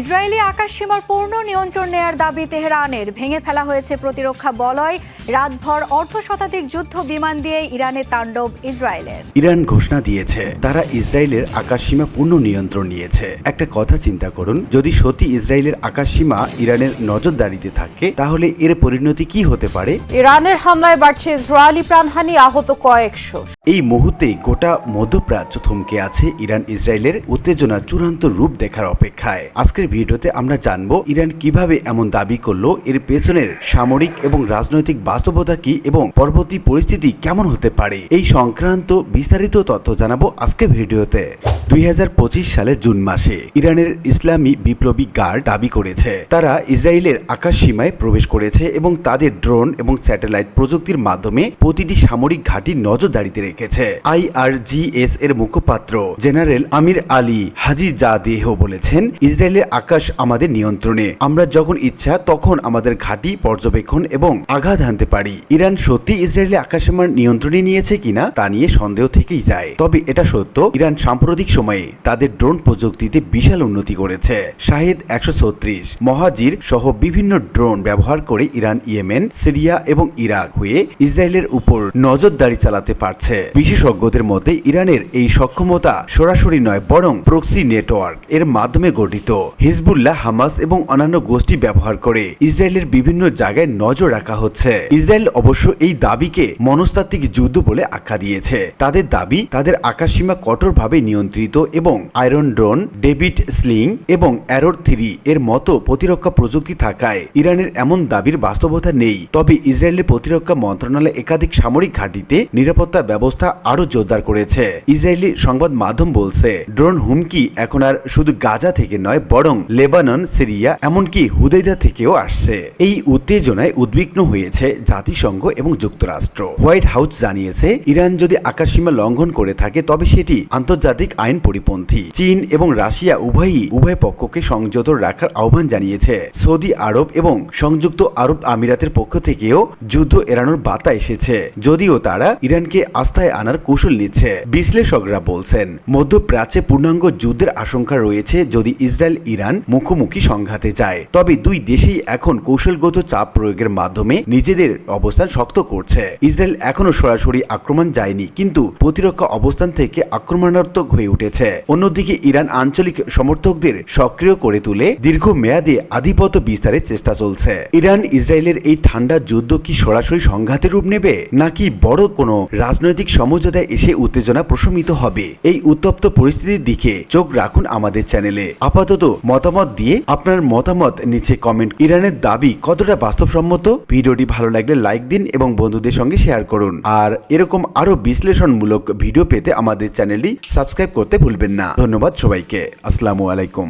Israeli আকাশসীমার পূর্ণ নিয়ন্ত্রণ নেয়ার দাবি তেহরানের। ভেঙে ফেলা হয়েছে প্রতিরক্ষা বলয়। রাতভর অর্ধ শতাধিক যুদ্ধ বিমান দিয়ে ইরানে তাণ্ডব ইসরায়েলের। ইরান ঘোষণা দিয়েছে তারা ইসরায়েলের আকাশসীমা পূর্ণ নিয়ন্ত্রণ নিয়েছে। একটা কথা চিন্তা করুন যদি সত্যি ইসরায়েলের আকাশসীমা ইরানের নজরদারিতে থাকে তাহলে এর পরিণতি কি হতে পারে? ইরানের হামলায় বাড়ছে ইসরায়েলি প্রাণহানি আহত কয়েকশো। এই মুহূর্তে গোটা মধ্যপ্রাচ্য থমকে আছে ইরান ইসরায়েলের উত্তেজনা চূড়ান্ত রূপ দেখার অপেক্ষায়। আজকের ভিডিওতে আমরা জানব ইরান কীভাবে এমন দাবি করল, এর পেছনের সামরিক এবং রাজনৈতিক বাস্তবতা কি এবং পরবর্তী পরিস্থিতি কেমন হতে পারে, এই সংক্রান্ত বিস্তারিত তথ্য জানাব আজকের ভিডিওতে। দুই সালে জুন মাসে ইরানের ইসলামী বিপ্লবী গার্ড দাবি করেছে, তারা ইসরায়েলের আকাশ সীমায় প্রবেশ করেছে এবং তাদের ড্রোন এবং স্যাটেলাইট প্রযুক্তির মাধ্যমে প্রতিটি সামরিক ঘাঁটি নজরদারিতে রেখেছে। আই আর আইআরজিএস এর মুখপাত্র জেনারেল আমির আলী হাজি জাদেহ বলেছেন, ইসরায়েলের আকাশ আমাদের নিয়ন্ত্রণে। আমরা যখন ইচ্ছা, তখন আমাদের ঘাঁটি পর্যবেক্ষণ এবং আঘাত হানতে পারি। ইরান সত্যি ইসরায়েলের আকাশসীমার নিয়ন্ত্রণে নিয়েছে কিনা, তা নিয়ে সন্দেহ থেকেই যায়। তবে এটা সত্য, ইরান সাম্প্রতিক সময়ে তাদের ড্রোন প্রযুক্তিতে বিশাল উন্নতি করেছে। শাহিদ একশো ছত্রিশ, মহাজির সহ বিভিন্ন ড্রোন ব্যবহার করে ইরান, ইয়েমেন, সিরিয়া এবং ইরাক হয়ে ইসরায়েলের উপর নজরদারি চালাতে পারছে। বিশেষজ্ঞদের মতে, ইরানের এই সক্ষমতা সরাসরি নয়, বরং প্রক্সি নেটওয়ার্ক এর মাধ্যমে গঠিত। হিজবুল্লাহ, হামাস এবং অন্যান্য গোষ্ঠী ব্যবহার করে। ইসরায়েলের বিভিন্ন জায়গায় নজর রাখা হচ্ছে। ইসরায়েল অবশ্য এই দাবিকে মনস্তাত্ত্বিক যুদ্ধ বলে আখ্যা দিয়েছে। তাদের দাবি, তাদের আকাশসীমা কঠোরভাবে নিয়ন্ত্রিত এবং আয়রন ড্রোন, ডেভিড স্লিং এবং অ্যারোর থ্রি এর মতো প্রতিরক্ষা প্রযুক্তি থাকায় ইরানের এমন দাবির বাস্তবতা নেই। তবে ইসরায়েলের প্রতিরক্ষা মন্ত্রণালয় একাধিক সামরিক ঘাঁটিতে নিরাপত্তা ব্যবস্থা আরও জোরদার করেছে। ইসরায়েলি সংবাদ মাধ্যম বলছে, ড্রোন হুমকি এখন আর শুধু গাজা থেকে নয়, বরং লেবানন, সিরিয়া, এমনকি হুদেদা থেকেও আসছে। এই উত্তেজনায় উদ্বিগ্ন হয়েছে জাতিসংঘ এবং যুক্তরাষ্ট্র। হোয়াইট হাউস জানিয়েছে, ইরান যদি আকাশসীমা লঙ্ঘন করে থাকে, তবে সেটি আন্তর্জাতিক আইন পরিপন্থী। চীন এবং রাশিয়া উভয়ই উভয় পক্ষকে সংযত রাখার আহ্বান জানিয়েছে। সৌদি আরব এবং সংযুক্ত আরব আমিরাতের পক্ষ থেকেও যুদ্ধ এড়ানোর বার্তা এসেছে, যদিও তারা ইরানকে আস্থায় আনার কৌশল নিচ্ছে, বিশ্লেষকরা বলছেন। মধ্যপ্রাচ্যে পূর্ণাঙ্গ যুদ্ধের আশঙ্কা রয়েছে যদি ইসরায়েল ইরান মুখোমুখি সংঘাতে যায়। তবে দুই দেশেই এখন কৌশলগত চাপ প্রয়োগের মাধ্যমে নিজেদের অবস্থান শক্ত করছে। ইসরায়েল এখনও সরাসরি আক্রমণ যায়নি, কিন্তু প্রতিরক্ষা অবস্থান থেকে আক্রমণাত্মক হয়ে উঠেছে। অন্যদিকে ইরান আঞ্চলিক সমর্থকদের সক্রিয় করে তুলে দীর্ঘ মেয়াদে আধিপত্য বিস্তারের চেষ্টা চলছে। ইরান ইসরায়েলের এই ঠান্ডা যুদ্ধ কি সরাসরি সংঘাতের রূপ নেবে, নাকি বড় কোনো রাজনৈতিক সমঝোতায় এসে উত্তেজনা প্রশমিত হবে? এই উত্তপ্ত পরিস্থিতির দিকে চোখ রাখুন আমাদের চ্যানেলে। আপাতত মতামত দিয়ে আপনার মতামত নিচে কমেন্ট ইরানের দাবি কতটা বাস্তবসম্মত? ভিডিওটি ভালো লাগলে লাইক দিন এবং বন্ধুদের সঙ্গে শেয়ার করুন। আর এরকম আরও বিশ্লেষণমূলক ভিডিও পেতে আমাদের চ্যানেলটি সাবস্ক্রাইব করতে ভুলবেন না। ধন্যবাদ সবাইকে। আসসালামু আলাইকুম।